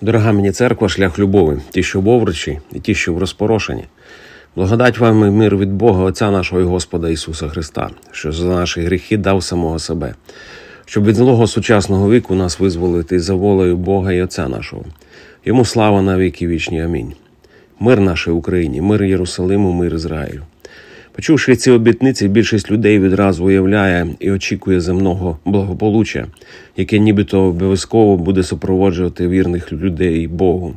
Дорога мені церква, шлях любові, ті, що в овручі, і ті, що в розпорошенні. Благодать вам і мир від Бога, Отця нашого і Господа Ісуса Христа, що за наші гріхи дав самого себе, щоб від злого сучасного віку нас визволити за волею Бога і Отця нашого. Йому слава на віки вічні. Амінь. Мир нашій Україні, мир Єрусалиму, мир Ізраїлю. Почувши ці обітниці, більшість людей відразу уявляє і очікує земного благополуччя, яке нібито обов'язково буде супроводжувати вірних людей Богу.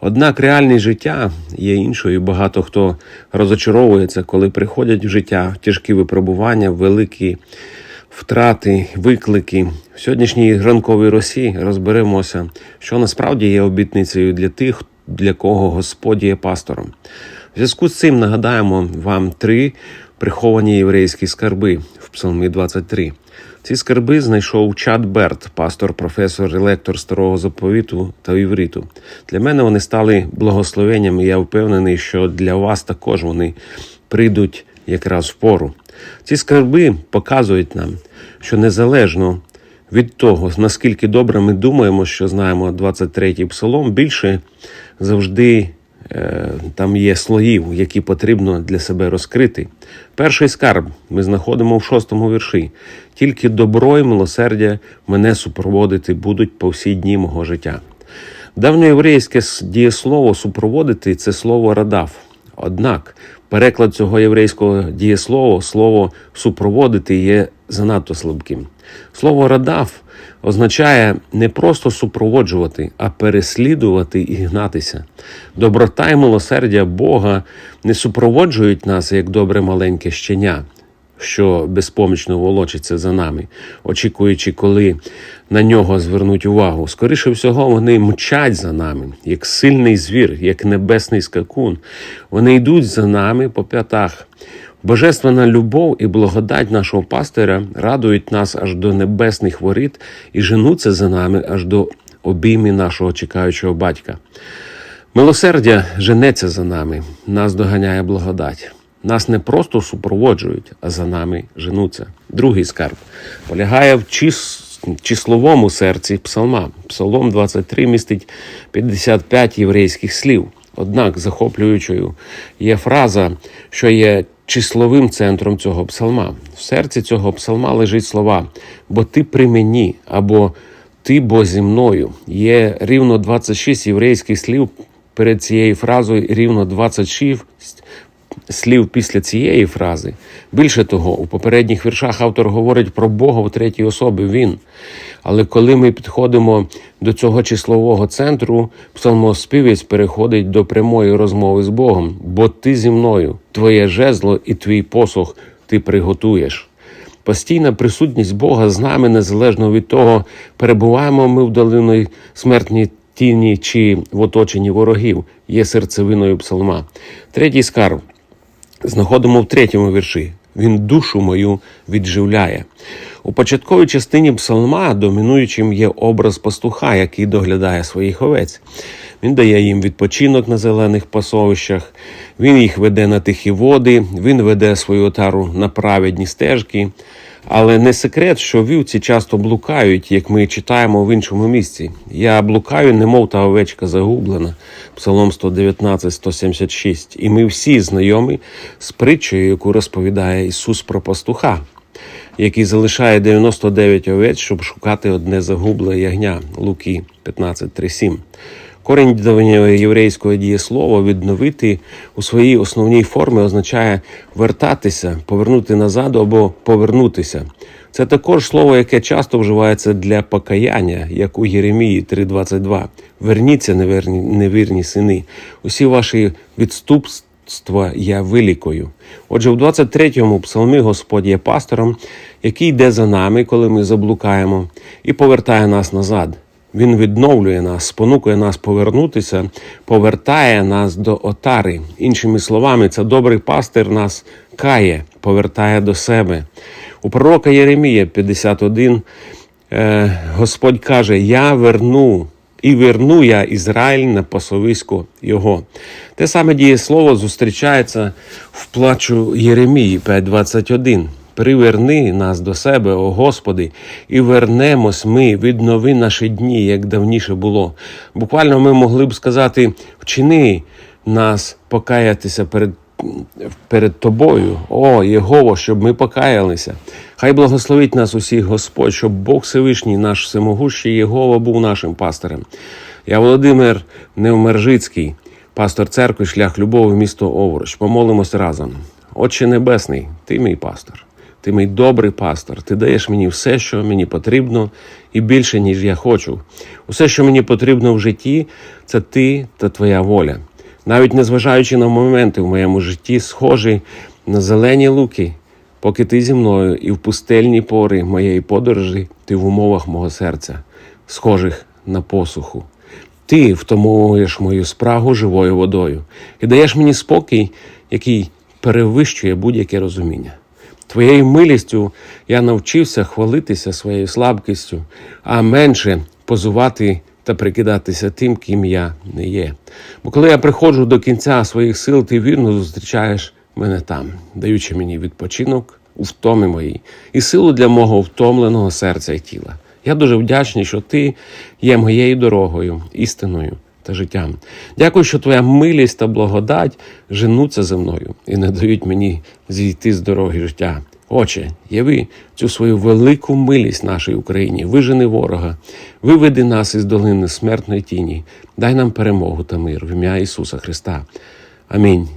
Однак реальність життя є іншою. і Багато хто розочаровується, коли приходять в життя тяжкі випробування, великі втрати, виклики. В сьогоднішній ранковій Росії розберемося, що насправді є обітницею для тих, для кого Господь є пастором. В зв'язку з цим нагадаємо вам три приховані єврейські скарби в Псалмі 23. Ці скарби знайшов Чад Берт, пастор, професор і лектор старого заповіту та івриту. Для мене вони стали благословенням, і я впевнений, що для вас також вони прийдуть якраз в пору. Ці скарби показують нам, що незалежно від того, наскільки добре ми думаємо, що знаємо 23-й псалом, більше завжди там є слоїв, які потрібно для себе розкрити. Перший скарб ми знаходимо в шостому вірші. Тільки добро і милосердя мене супроводити будуть по всі дні мого життя. Давньоєврейське дієслово супроводити це слово радав. Однак переклад цього єврейського дієслова, слово супроводити є занадто слабким. Слово радав означає не просто супроводжувати, а переслідувати і гнатися. Доброта і милосердя Бога не супроводжують нас як добре маленьке щеня що безпомічно волочиться за нами, очікуючи, коли на нього звернуть увагу. Скоріше всього, вони мчать за нами, як сильний звір, як небесний скакун. Вони йдуть за нами по п'ятах. Божественна любов і благодать нашого пастиря радують нас аж до небесних воріт і женуться за нами аж до обійми нашого чекаючого батька. Милосердя женеться за нами, нас доганяє благодать. Нас не просто супроводжують, а за нами женуться. Другий скарб полягає в чис... числовому серці псалма. Псалом 23 містить 55 єврейських слів. Однак захоплюючою є фраза, що є числовим центром цього псалма. В серці цього псалма лежить слова бо ти при мені або ти бо зі мною. Є рівно 26 єврейських слів перед цією фразою, рівно 26 слів після цієї фрази. Більше того, у попередніх віршах автор говорить про Бога в третій особі він. Але коли ми підходимо до цього числового центру, псалмоспівець переходить до прямої розмови з Богом, бо ти зі мною, твоє жезло і твій посох ти приготуєш. Постійна присутність Бога з нами незалежно від того, перебуваємо ми в долині смертній тіні чи в оточенні ворогів, є серцевиною псалма. Третій скарб знаходимо в третьому вірші. Він душу мою відживляє. У початковій частині псалма домінуючим є образ пастуха, який доглядає своїх овець. Він дає їм відпочинок на зелених пасовищах, він їх веде на тихі води, він веде свою отару на праведні стежки. Але не секрет, що вівці часто блукають, як ми читаємо в іншому місці. Я блукаю, немов та овечка загублена. Псалом 119, 176. І ми всі знайомі з притчею, яку розповідає Ісус про пастуха, який залишає 99 овець, щоб шукати одне загубле ягня. Луки 15, 3, 7. Корінь єврейського дієслова відновити у своїй основній формі означає вертатися, повернути назад або повернутися. Це також слово, яке часто вживається для покаяння, як у Єремії 3.22. Верніться, неверні, невірні сини. Усі ваші відступства я вилікою. Отже, в 23-му псалмі Господь є пастором, який йде за нами, коли ми заблукаємо, і повертає нас назад. Він відновлює нас, спонукує нас повернутися, повертає нас до отари. Іншими словами, це добрий пастир нас кає, повертає до себе. У пророка Єремія 51 е, Господь каже: Я верну. І верну я Ізраїль на пасовисько його. Те саме дієслово зустрічається в плачу Єремії 5.21. Приверни нас до себе, о Господи, і вернемось ми, віднови наші дні, як давніше було. Буквально ми могли б сказати: вчини нас покаятися перед перед тобою, о Єгово, щоб ми покаялися. Хай благословить нас усіх Господь, щоб Бог Всевишній, наш всемогущий Єгова, був нашим пастирем. Я Володимир Невмержицький, пастор церкви, шлях любові, місто Овруч. Помолимось разом. Отче Небесний, ти мій пастор. Ти мій добрий пастор. Ти даєш мені все, що мені потрібно, і більше, ніж я хочу. Усе, що мені потрібно в житті, це ти та твоя воля навіть незважаючи на моменти в моєму житті, схожі на зелені луки, поки ти зі мною і в пустельні пори моєї подорожі, ти в умовах мого серця, схожих на посуху. Ти втомовуєш мою спрагу живою водою і даєш мені спокій, який перевищує будь-яке розуміння. Твоєю милістю я навчився хвалитися своєю слабкістю, а менше позувати та прикидатися тим, ким я не є. Бо коли я приходжу до кінця своїх сил, ти вірно зустрічаєш мене там, даючи мені відпочинок у втомі моїй і силу для мого втомленого серця і тіла. Я дуже вдячний, що ти є моєю дорогою, істиною та життям. Дякую, що твоя милість та благодать женуться за мною і не дають мені зійти з дороги життя. Отче, яви цю свою велику милість нашій Україні, вижени ворога, виведи нас із долини смертної тіні, дай нам перемогу та мир в ім'я Ісуса Христа. Амінь.